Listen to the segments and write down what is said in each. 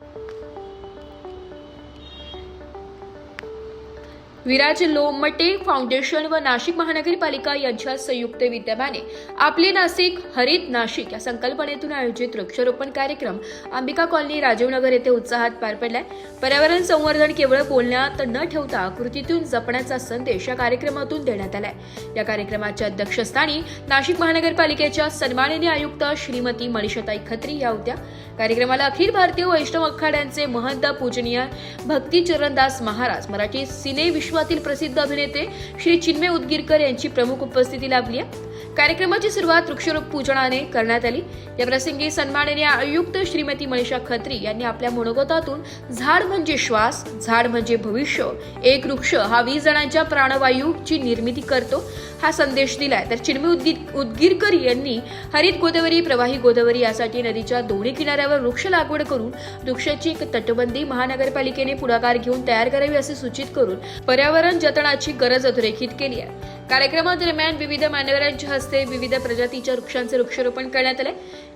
Thank you. Viraj Lomte foundation व नाशिक महानगरपालिका यांच्या संयुक्त विद्यमाने आपले नाशिक हरित नाशिक या संकल्पनेतून आयोजित वृक्षारोपण कार्यक्रम अंबिका कॉलनी राजीवनगर येथे उत्साहात पार पडलाय. पर्यावरण संवर्धन केवळ बोलण्यात न ठेवता कृतीतून जपण्याचा संदेश या कार्यक्रमातून देण्यात आलाय. या कार्यक्रमाच्या अध्यक्षस्थानी नाशिक महानगरपालिकेच्या सन्माननीय आयुक्त श्रीमती मनीषाताई खत्री या होत्या. कार्यक्रमाला अखिल भारतीय वैष्णव अखाड्यांचे महंत पूजनीय भक्ती चरणदास महाराज मराठी सिने विश्वातील प्रसिद्ध अभिनेते श्री चिन्मय उदगीरकर यांची प्रमुख उपस्थिती लाभली आहे. कार्यक्रमाची सुरुवात वृक्षरोप पूजनाने करण्यात आली. या प्रसंगी सन्माननीय आयुक्त श्रीमती मनीषा खत्री यांनी आपल्या मनोगतातून झाड म्हणजे श्वास झाड म्हणजे भविष्य एक वृक्ष हा वीस जणांच्या प्राणवायूची निर्मिती करतो हा संदेश दिलाय. तर चिन्मय उदगीर उदगीरकर यांनी हरित गोदावरी प्रवाही गोदावरी यासाठी नदीच्या दोन्ही किनाऱ्यावर वृक्ष लागवड करून वृक्षाची एक तटबंदी महानगरपालिकेने पुढाकार घेऊन तयार करावी असे सूचित करून पर्यावरण जतनाची गरज अधोरेखित केली आहे. कार्यक्रमादरम्यान विविध मान्यवरांच्या हस्ते विविध प्रजातीच्या वृक्षांचे वृक्षारोपण करण्यात आले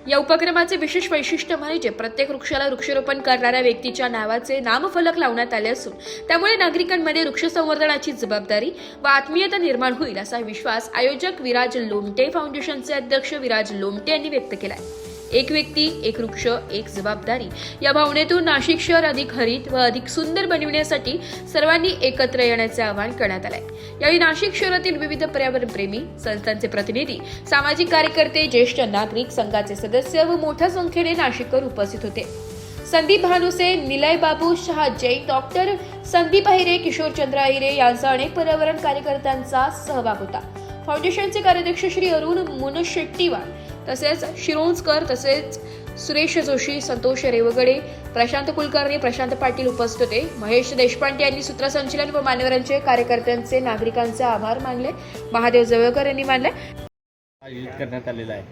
या उपक्रमाचे विशेष वैशिष्ट्य म्हणजे प्रत्येक वृक्षाला वृक्षारोपण करणाऱ्या व्यक्तीच्या नावाचे नामफलक लावण्यात आले असून त्यामुळे नागरिकांमध्ये वृक्ष संवर्धनाची जबाबदारी व आत्मीयता निर्माण होईल असा विश्वास आयोजक विराज लोमटे फाउंडेशनचे अध्यक्ष विराज लोमटे यांनी व्यक्त केला आहे एक व्यक्ती एक वृक्ष एक जबाबदारी. या भावनेतून नाशिक शहर अधिक हरित व अधिक सुंदर बनविण्यासाठी सर्वांनी एकत्र येण्याचे आवाहन करण्यात आलंय. यावेळी नाशिक शहरातील विविध पर्यावरण प्रेमी संस्थांचे प्रतिनिधी सामाजिक कार्यकर्ते ज्येष्ठ नागरिक संघाचे सदस्य व मोठ्या संख्येने नाशिककर उपस्थित होते. संदीप भानुसे निलय बाबू शहा जैन डॉक्टर संदीप अहिरे किशोरचंद्र अहिरे यांचा अनेक पर्यावरण कार्यकर्त्यांचा सहभाग होता. फाउंडेशनचे कार्याध्यक्ष श्री अरुण मुनशेट्टीवार. तसेच शिरोंजकर तसेच सुरेश जोशी संतोष रेवगडे प्रशांत कुलकर्णी प्रशांत पाटील उपस्थित होते. महेश देशपांडे यांनी सूत्रसंचलन व मान्यवरांचे कार्यकर्त्यांचे नागरिकांचे आभार मानले. महादेव जवळकर यांनी मानले. आयोजित करण्यात आलेला आहे.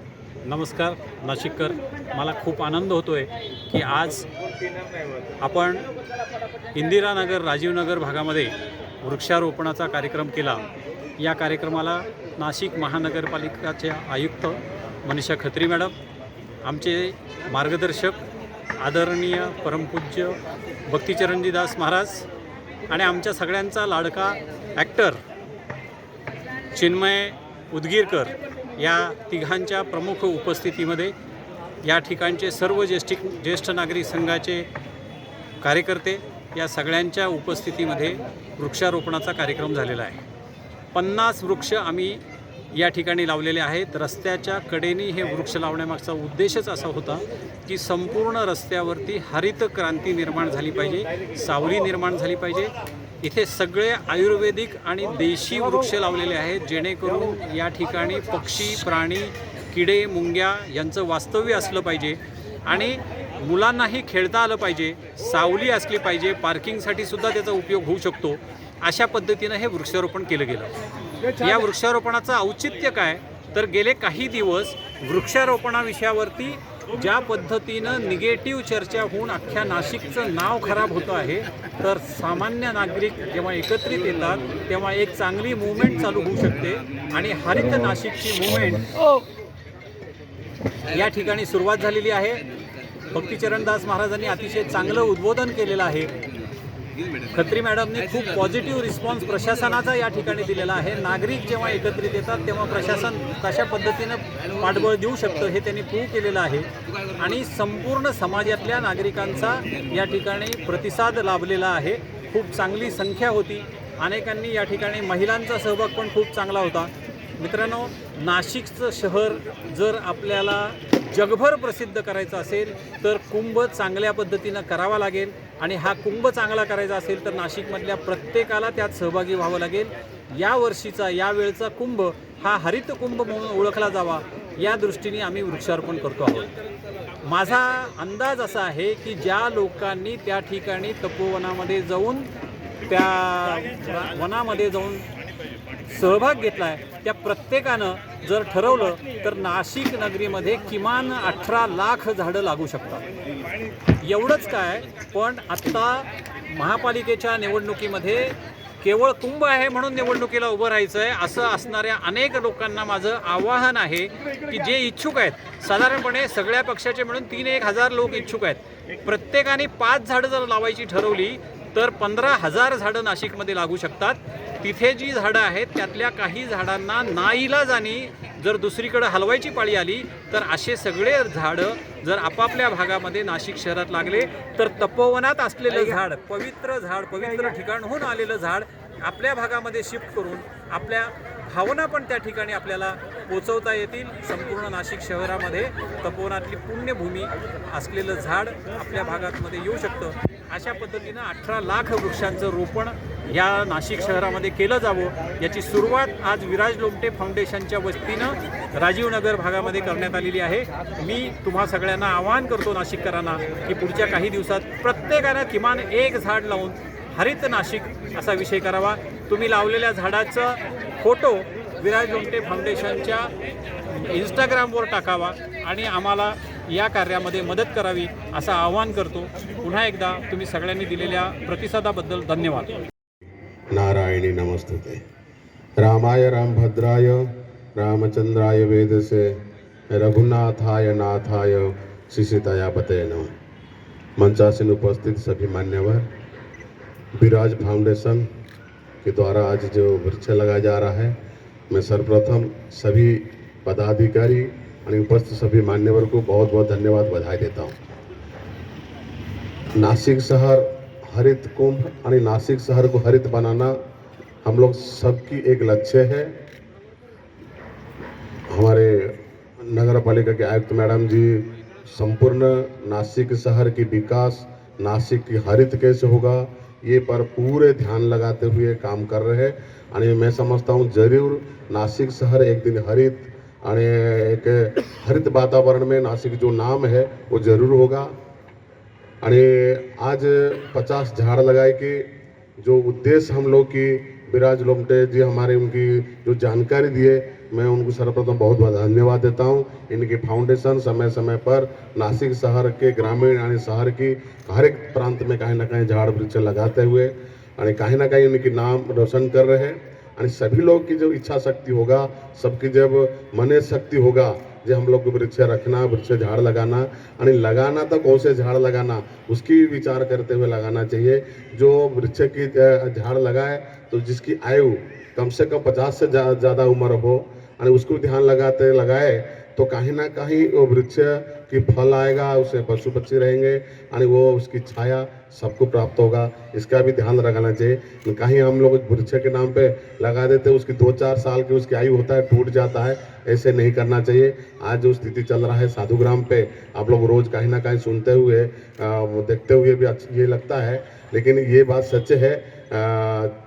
नमस्कार नाशिककर. मला खूप आनंद होतो आहे की आज आपण इंदिरानगर राजीवनगर भागामध्ये वृक्षारोपणाचा कार्यक्रम केला. या कार्यक्रमाला नाशिक महानगरपालिकाचे आयुक्त मनीषा खत्री मॅडम आमचे मार्गदर्शक आदरणीय परमपूज्य भक्तिचरणजीदास महाराज आणि आमच्या सगळ्यांचा लाडका ॲक्टर चिन्मय उदगीरकर या तिघांच्या प्रमुख उपस्थितीमध्ये या ठिकाणचे सर्व ज्येष्ठी ज्येष्ठ नागरिक संघाचे कार्यकर्ते या सगळ्यांच्या उपस्थितीमध्ये वृक्षारोपणाचा कार्यक्रम झालेला आहे. पन्नास वृक्ष आम्ही या ठिकाणी लावलेले आहेत. रस्त्याच्या कडेने हे वृक्ष लावण्यामागचा उद्देशच असा होता की संपूर्ण रस्त्यावरती हरित क्रांती निर्माण झाली पाहिजे सावली निर्माण झाली पाहिजे. इथे सगळे आयुर्वेदिक आणि देशी वृक्ष लावलेले आहेत जेणेकरून या ठिकाणी पक्षी प्राणी किडे मुंग्या यांचं वास्तव्य असलं पाहिजे आणि मुलांनाही खेळता आलं पाहिजे सावली असली पाहिजे पार्किंगसाठी सुद्धा त्याचा उपयोग होऊ शकतो. अशा पद्धतीनं हे वृक्षारोपण केलं गेलं. या वृक्षारोपणाचं औचित्य काय? तर गेले काही दिवस वृक्षारोपणा विषयावरती ज्या पद्धतीनं निगेटिव्ह चर्चा होऊन अख्ख्या नाशिकचं नाव खराब होतं आहे तर सामान्य नागरिक जेव्हा एकत्रित येतात तेव्हा एक चांगली मुवमेंट चालू होऊ शकते. आणि हरित नाशिकची मुवमेंट या ठिकाणी सुरुवात झालेली आहे. भक्तिचरणदास महाराजांनी अतिशय चांगलं उद्बोधन केलेलं आहे. खत्री मॅडमने खूप पॉझिटिव्ह रिस्पॉन्स प्रशासनाचा या ठिकाणी दिलेला आहे. नागरिक जेव्हा एकत्रित येतात तेव्हा प्रशासन कशा पद्धतीनं पाठबळ देऊ शकतं हे त्यांनी प्रूव्ह केलेलं आहे. आणि संपूर्ण समाजातल्या नागरिकांचा या ठिकाणी प्रतिसाद लाभलेला आहे. खूप चांगली संख्या होती. अनेकांनी या ठिकाणी महिलांचा सहभाग पण खूप चांगला होता. मित्रांनो नाशिकचं शहर जर आपल्याला जगभर प्रसिद्ध करायचं असेल तर कुंभ चांगल्या पद्धतीनं करावा लागेल. आणि हा कुंभ चांगला करायचा असेल तर नाशिकमधल्या प्रत्येकाला त्यात सहभागी व्हावं लागेल. या वर्षीचा या वेळचा कुंभ हा हरित कुंभ म्हणून ओळखला जावा या दृष्टीने आम्ही वृक्षारोपण करतो आहोत. माझा अंदाज असा आहे की ज्या लोकांनी त्या ठिकाणी तपोवनामध्ये जाऊन त्या वनामध्ये जाऊन सहभाग घेतला आहे त्या प्रत्येकानं जर ठरवलं तर नाशिक नगरीमध्ये किमान अठरा लाख झाडं लागू शकतात. एवढंच काय पण आत्ता महापालिकेच्या निवडणुकीमध्ये केवळ कुंभ आहे म्हणून निवडणुकीला उभं राहायचं आहे असं असणाऱ्या अनेक लोकांना माझं आवाहन आहे की जे इच्छुक आहेत साधारणपणे सगळ्या पक्षाचे म्हणून तीन एक हजार लोक इच्छुक आहेत. प्रत्येकाने पाच झाडं जर लावायची ठरवली तर पंधरा हजार झाडं नाशिकमध्ये लागू शकतात. तिथे जी झाडं आहेत त्यातल्या काही झाडांना नाईलाजानी जर दुसरीकडे हलवायची पाळी आली तर असे सगळे झाडं जर आपापल्या भागामध्ये नाशिक शहरात लागले तर तपोवनात असलेलं झाड पवित्र झाड पवित्र ठिकाणहून आलेलं झाड आपल्या भागामध्ये शिफ्ट करून आपल्या भावना पण त्या ठिकाणी आपल्याला पोचवता येतील. संपूर्ण नाशिक शहरामध्ये तपोवनातली पुण्यभूमी असलेलं झाड आपल्या भागामध्ये येऊ शकतं. अशा पद्धतीनं अठरा लाख वृक्षांचं रोपण या नाशिक शहरामध्ये केलं जावं याची सुरुवात आज विराज लोमटे फाउंडेशनच्या वतीनं राजीवनगर भागामध्ये करण्यात आलेली आहे. मी तुम्हा सगळ्यांना आवाहन करतो नाशिककरांना की पुढच्या काही दिवसात प्रत्येकानं किमान एक झाड लावून हरित नाशिक असा विषय करावा. तुम्ही लावलेल्या झाडाचं फोटो विराज लोमटे फाउंडेशनच्या इंस्टाग्रामवर टाकावा आणि आम्हाला या कार्यामध्ये मदत करावी असं आवाहन करतो. पुन्हा एकदा तुम्ही सगळ्यांनी दिलेल्या प्रतिसादाबद्दल धन्यवाद. नारायणी नमस्तुते। रामाय रामभद्राय रामचंद्राय वेदसे रघुनाथाय नाथाय शिशितायापते नम। मंचासीन उपस्थित सभी मान्यवर विराज फाउंडेशन के द्वारा आज जो वृक्ष लगाया जा रहा है मैं सर्वप्रथम सभी पदाधिकारी आणि उपस्थित सभी मान्यवर को बहुत बहुत धन्यवाद बधाई देता हूँ। नासिक शहर हरित कुंभ आणि नासिक शहर को हरित बनाना हम लोग सबकी एक लक्ष्य है। हमारे नगर पालिका के आयुक्त मैडम जी, संपूर्ण नासिक शहर की विकास, नासिक की हरित कैसे होगा, ये पर पूरे ध्यान लगाते हुए काम कर रहे हैं। आणि मैं समझता हूँ ज़रूर नासिक शहर एक दिन हरित आणि एक हरित वातावरण में नासिक जो नाम है, वो ज़रूर होगा। आज पचास झाड़ लगाए के जो उद्देश्य हम लोग की विराज लोमटे जी हमारे उनकी जो जानकारी दिए मैं उनको सर्वप्रथम बहुत बहुत धन्यवाद देता हूँ। इनकी फाउंडेशन समय समय पर नासिक शहर के ग्रामीण यानी शहर की हर एक प्रांत में कहीं ना कहीं झाड़ वृक्ष लगाते हुए, यानी कहीं ना कहीं उनकी नाम रोशन कर रहे हैं। आणि सभी लोग की जो इच्छा शक्ति होगा, सबकी जब मन शक्ति होगा जो हम लोग को वृक्ष रखना वृक्ष झाड़ लगाना आणि लगाना तो कौन से झाड़ लगाना उसकी विचार करते हुए लगाना चाहिए। जो वृक्ष की झाड़ लगाए तो जिसकी आयु कम से कम पचास से ज़्यादा जा, उम्र हो आणि उसको ध्यान लगाते लगाए तो कहीं ना कहीं वो वृक्ष की फल आएगा उसे पशु पक्षी रहेंगे आणि वो उसकी छाया सबको प्राप्त होगा। इसका भी ध्यान रखना चाहिए। कहीं हम लोग वृक्ष के नाम पे लगा देते, उसकी दो चार साल की उसकी आयु होता है, टूट जाता है, ऐसे नहीं करना चाहिए। आज जो स्थिति चल रहा है साधुग्राम पे, आप लोग रोज कहीं ना कहीं सुनते हुए देखते हुए भी ये लगता है। लेकिन ये बात सच है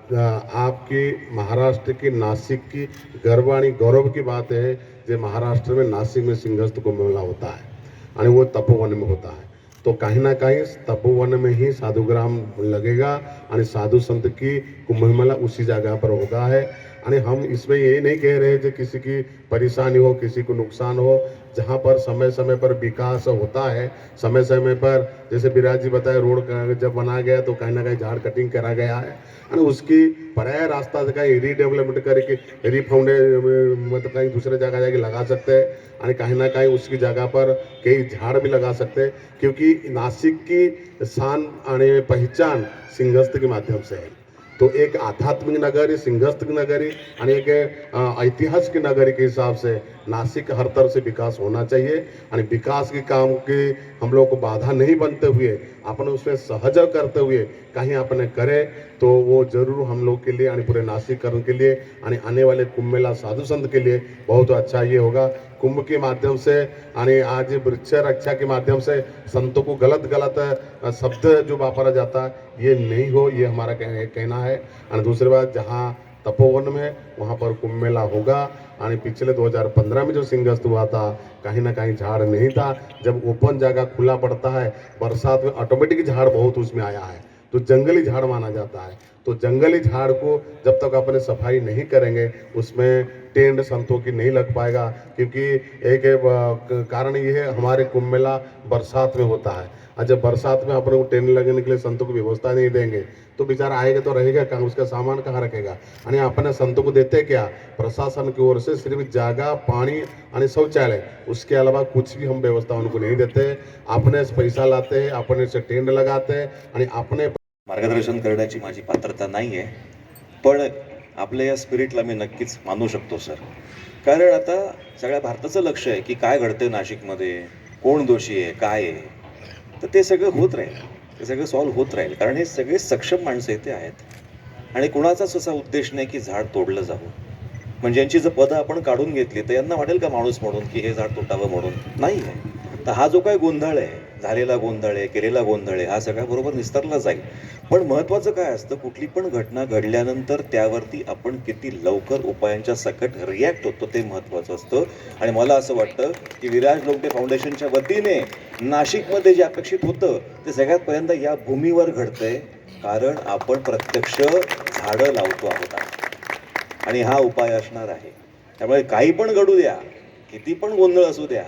आपकी महाराष्ट्र की नासिक की गर्व आणि गौरव की बात है, जो महाराष्ट्र में नासिक में सिंहस्थ को मेला होता है। आणि वो तपोवन में होता है। तो कहीं ना कहीं तपोवन में ही साधुग्राम लगेगा आणि साधु संत की कुंभ मेला उसी जगह पर होगा है। आणि हम इसमें ये नहीं कह रहे कि किसी की परेशानी हो, किसी को नुकसान हो, जहाँ पर समय समय पर विकास होता है समय समय पर, जैसे विराज जी बताए, रोड जब बना गया तो कहीं ना कहीं झाड़ कटिंग करा गया है। आणि उसकी पर्याय रास्ता से कहीं रीडेवलपमेंट करके रिफाउंडे मतलब कहीं दूसरे जगह जाके लगा सकते हैं आणि कहीं ना कहीं उसकी जगह पर कई झाड़ भी लगा सकते हैं, क्योंकि नासिक की शान पहचान सिंहस्थ के माध्यम से है। तो एक आध्यात्मिक नगरी सिंहस्थ की नगरी आणि एक ऐतिहासिक नगरी के हिसाब से नासिक हर तरह से विकास होना चाहिए आणि विकास के काम के हम लोग को बाधा नहीं बनते हुए अपन उसमें सहज करते हुए कहीं अपने करें तो वो ज़रूर हम लोग के लिए, यानी पूरे नासिककरण के लिए, यानी आने वाले कुंभ मेला, साधु संत के लिए बहुत अच्छा ये होगा। कुंभ के माध्यम से, यानी आज वृक्ष रक्षा के माध्यम से संतों को गलत गलत शब्द जो वापरा जाता, ये नहीं हो, ये हमारा कह- कहना है। और दूसरी बात, जहाँ तपोवन में, वहाँ पर कुंभ मेला होगा। यानी पिछले 2015 में जो सिंगस्त हुआ था, कहीं ना कहीं झाड़ नहीं था। जब ओपन जगह खुला पड़ता है, बरसात में ऑटोमेटिक झाड़ बहुत उसमें आया है। तो जंगली झाड़ माना जाता है। तो जंगली झाड़ को जब तक अपने सफ़ाई नहीं करेंगे, उसमें टेंट संतों की नहीं लग पाएगा, क्योंकि एक कारण ये है, हमारे कुंभ मेला बरसात में होता है। और जब बरसात में अपन को टेंट लगने के लिए संतों को व्यवस्था नहीं देंगे तो बेचारा आएगा तो रहेगा कहाँ, उसका सामान कहाँ रखेगा? आणि अपने संतों को देते क्या? प्रशासन की ओर से सिर्फ़ जागा, पानी आणि शौचालय, उसके अलावा कुछ भी हम व्यवस्था उनको नहीं देते। अपने पैसा लाते हैं, अपने से टेंट लगाते हैं अपने मार्गदर्शन करण्याची माझी पात्रता नाही आहे पण आपल्या या स्पिरिटला मी नक्कीच मानू शकतो सर कारण आता सगळ्या भारताचं लक्ष आहे की काय घडतंय नाशिकमध्ये कोण दोषी आहे काय आहे. तर ते सगळं होत राहील. ते सगळं सॉल्व्ह होत राहील. कारण हे सगळे सक्षम माणसं इथे आहेत. आणि कुणाचाच असा उद्देश नाही की झाड तोडलं जावं. म्हणजे यांची जर पदं आपण काढून घेतली तर यांना वाटेल का माणूस म्हणून की हे झाड तोटावं म्हणून? नाही आहे तर हा जो काय गोंधळ आहे झालेला गोंधळ आहे केलेला गोंधळ आहे हा सगळ्याबरोबर निस्तरला जाईल. पण महत्त्वाचं काय असतं कुठली पण घटना घडल्यानंतर त्यावरती आपण किती लवकर उपायांच्या सकट रिॲक्ट होतो ते महत्त्वाचं असतं. आणि मला असं वाटतं की विराज लोमटे फाउंडेशनच्या वतीने नाशिकमध्ये जे अपेक्षित होतं ते सगळ्यात पहिल्यांदा या भूमीवर घडतंय कारण आपण प्रत्यक्ष झाडं लावतो आहोत आणि हा उपाय असणार आहे. त्यामुळे काही पण घडू द्या किती पण गोंधळ असू द्या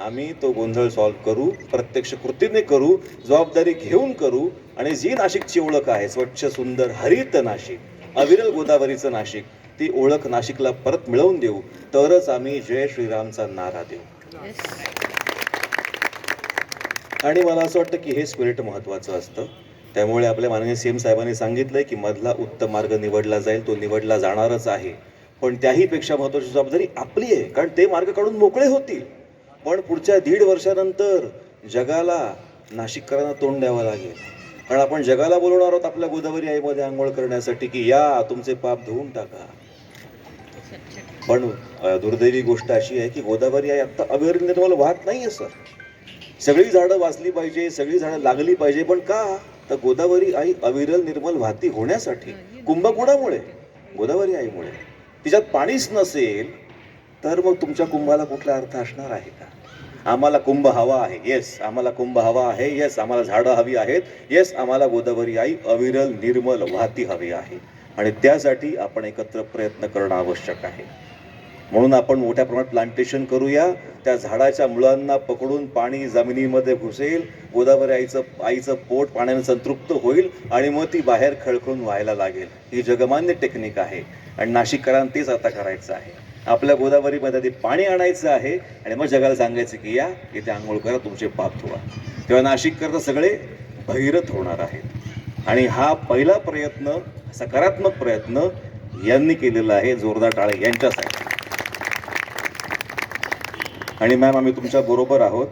आम्ही तो गोंधळ सॉल्व्ह करू प्रत्यक्ष कृतीने करू जबाबदारी घेऊन करू आणि जी नाशिकची ओळख आहे स्वच्छ सुंदर हरित नाशिक अविरल गोदावरीचं नाशिक ती ओळख नाशिकला परत मिळवून देऊ तरच आम्ही जय श्रीरामचा नारा देऊ. आणि मला असं वाटतं की हे स्पिरिट महत्त्वाचं असतं. त्यामुळे आपल्या माननीय सीएम साहेबांनी सांगितलंय की मधला उत्तम मार्ग निवडला जाईल तो निवडला जाणारच आहे. पण त्याहीपेक्षा महत्त्वाची जबाबदारी आपली आहे कारण ते मार्ग काढून मोकळे होतील. पण पुढच्या दीड वर्षानंतर जगाला नाशिककरांना तोंड द्यावं लागेल. कारण आपण जगाला बोलवणार आहोत आपल्या गोदावरी आईमध्ये आंघोळ करण्यासाठी की या तुमचे पाप धुवून टाका. पण दुर्दैवी गोष्ट अशी आहे की गोदावरी आई आत्ता अविरल निर्मल वाहत नाहीये सर. सगळी झाडं वाचली पाहिजे सगळी झाडं लागली पाहिजे पण का? तर गोदावरी आई अविरल निर्मल वाहती होण्यासाठी. कुंभकोणामुळे गोदावरी आईमुळे. तिच्यात पाणीच नसेल तर मग तुमच्या कुंभाला कुठला अर्थ असणार आहे का? आम्हाला कुंभ हवा आहे येस आम्हाला कुंभ हवा आहे येस आम्हाला झाडं हवी आहेत येस आम्हाला गोदावरी आई अविरल निर्मल वाहती हवी आहे. आणि त्यासाठी आपण एकत्र प्रयत्न करणं आवश्यक आहे. म्हणून आपण मोठ्या प्रमाणात प्लांटेशन करूया. त्या झाडाच्या मुळांना पकडून पाणी जमिनीमध्ये घुसेल. गोदावरी आईचं आईचं पोट पाण्याने संतृप्त होईल आणि मग ती बाहेर खळखळून व्हायला लागेल. ही जगमान्य टेक्निक आहे. आणि नाशिककरांना तेच आता करायचं आहे. आपल्या गोदावरीमध्ये ते पाणी आणायचं आहे आणि मग जगाला सांगायचं की या इथे आंघोळ करा तुमचे पाप धुवा. तेव्हा नाशिककरता सगळे भैरत होणार आहेत. आणि हा पहिला प्रयत्न सकारात्मक प्रयत्न यांनी केलेला आहे जोरदार टाळे यांच्यासाठी. आणि मॅम आम्ही तुमच्या बरोबर आहोत.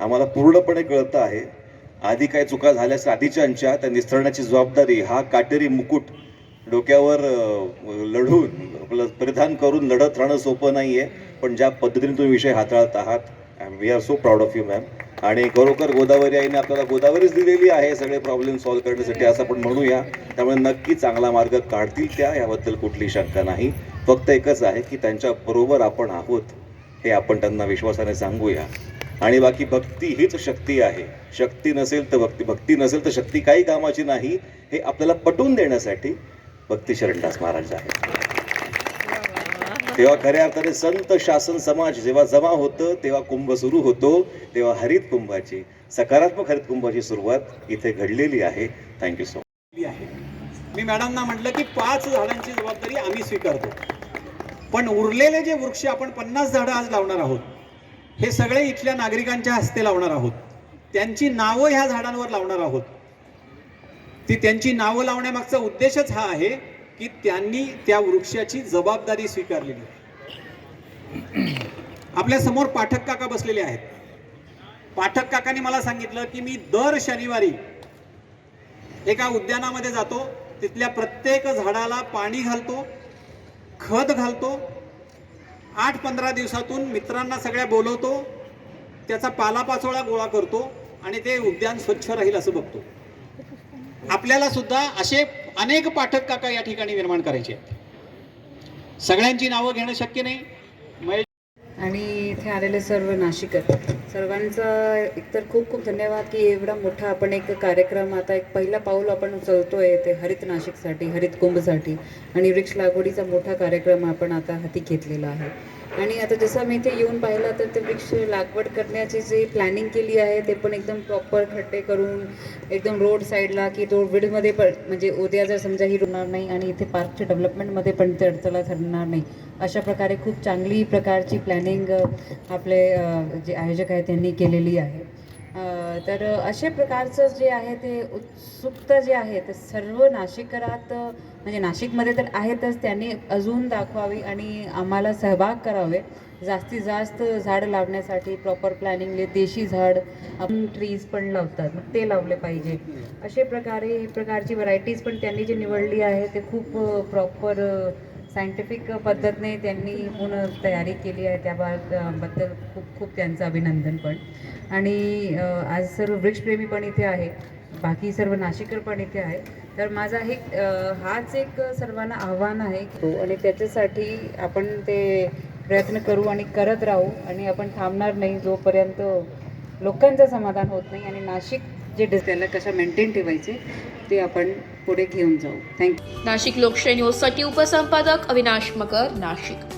आम्हाला पूर्णपणे कळतं आहे आधी काय चुका झाल्यास आधीच्यांच्या त्या निस्तरण्याची जबाबदारी हा काटेरी मुकुट डोक्यावर लढून आपलं परिधान करून लढत राहणं सोपं नाही आहे पण ज्या पद्धतीने तुम्ही विषय हाताळत आहात we are so proud of you ma'am आणि खरोखर गोदावरी आईने आपल्याला गोदावरीच दिलेली आहे सगळे प्रॉब्लेम सॉल्व्ह करण्यासाठी असं आपण म्हणूया. त्यामुळे नक्की चांगला मार्ग काढतील त्या याबद्दल कुठली शंका नाही. फक्त एकच आहे की त्यांच्या बरोबर आपण आहोत हे आपण त्यांना विश्वासाने सांगूया. आणि बाकी भक्ती हीच शक्ती आहे. शक्ती नसेल तर भक्ती भक्ती नसेल तर शक्ती काही कामाची नाही. हे आपल्याला पटवून देण्यासाठी भक्ती शरणदास महाराज आहेत. तेव्हा खऱ्या अर्थाने संत शासन समाज जेव्हा जमा होतं तेव्हा कुंभ सुरू होतो तेव्हा हरित कुंभाची सकारात्मक हरित कुंभाची सुरुवात इथे घडलेली आहे. थँक्यू सो आहे. मी मॅडमना म्हटलं की पाच झाडांची जबाबदारी आम्ही स्वीकारतो. पण उरलेले जे वृक्ष आपण पन्नास झाडं आज लावणार आहोत हे सगळे इथल्या नागरिकांच्या हस्ते लावणार आहोत. त्यांची नावं ह्या झाडांवर लावणार आहोत. ती त्यांची नावं लावण्यामागचा उद्देशच हा आहे की त्यांनी त्या वृक्षाची जबाबदारी स्वीकारलेली. आपल्यासमोर पाठक काका बसलेले आहेत. पाठक काकाने मला सांगितलं की मी दर शनिवारी एका उद्यानामध्ये जातो तिथल्या प्रत्येक झाडाला पाणी घालतो खत घालतो आठ पंधरा दिवसातून मित्रांना सगळ्या बोलवतो त्याचा पालापाचोळा गोळा करतो आणि ते उद्यान स्वच्छ राहील असं बघतो. आपल्याला सुद्धा असे अनेक पाठक काका या ठिकाणी निर्माण करायचे आहेत. सगळ्यांची नावं घेणं शक्य नाही. आणि इथे आलेले सर्व नाशिकर सर्वांचा एकतर खूप खूप धन्यवाद की एवढा मोठा आपण एक कार्यक्रम आता एक पहिला पाऊल आपण उचलतोय ते हरित नाशिकसाठी हरित कुंभसाठी. आणि वृक्ष लागवडीचा मोठा कार्यक्रम आपण आता हाती घेतलेला आहे. आणि आता जसं मी इथे येऊन पाहिलं तर ते वृक्ष लागवड करण्याची जी प्लॅनिंग केली आहे ते पण एकदम प्रॉपर खड्डे करून एकदम रोड साईडला की तो विडमध्ये पण म्हणजे उद्या जर समजा ही होणार नाही आणि इथे पार्कच्या डेव्हलपमेंटमध्ये पण ते अडथळा ठरणार नाही. अशा प्रकारे खूप चांगली प्रकारची प्लॅनिंग आपले जे आयोजक आहेत त्यांनी केलेली आहे. तर अशा प्रकारचं जे आहे ते उत्सुकता जे आहे ते सर्व नाशिकरात म्हणजे नाशिकमध्ये तर आहेतच त्यांनी अजून दाखवावी आणि आम्हाला सहभाग करावे. जास्तीत जास्त झाड लावण्यासाठी प्रॉपर प्लॅनिंगले देशी झाड आपण ट्रीज पण लावतात मग ते लावले पाहिजे. असे प्रकारे प्रकारची व्हरायटीज पण त्यांनी जी निवडली आहे ते खूप प्रॉपर सायंटिफिक पद्धतीने त्यांनी पूर्ण तयारी केली आहे त्याबद्दल खूप खूप त्यांचं अभिनंदन पण. आणि आज सर्व वृक्षप्रेमी पण इथे आहे बाकी सर्व नाशिकर पण इथे आहे. तर माझा हे हाच एक सर्वांना आव्हान आहे तो आणि त्याच्यासाठी आपण ते प्रयत्न करू आणि करत राहू आणि आपण थांबणार नाही जोपर्यंत लोकांचं समाधान होत नाही आणि नाशिक जे डिस त्याला कशा मेंटेन ठेवायचे ते आपण पुढे घेऊन जाऊ. थँक्यू नाशिक लोकशाही न्यूजसाठी उपसंपादक अविनाश मकर नाशिक.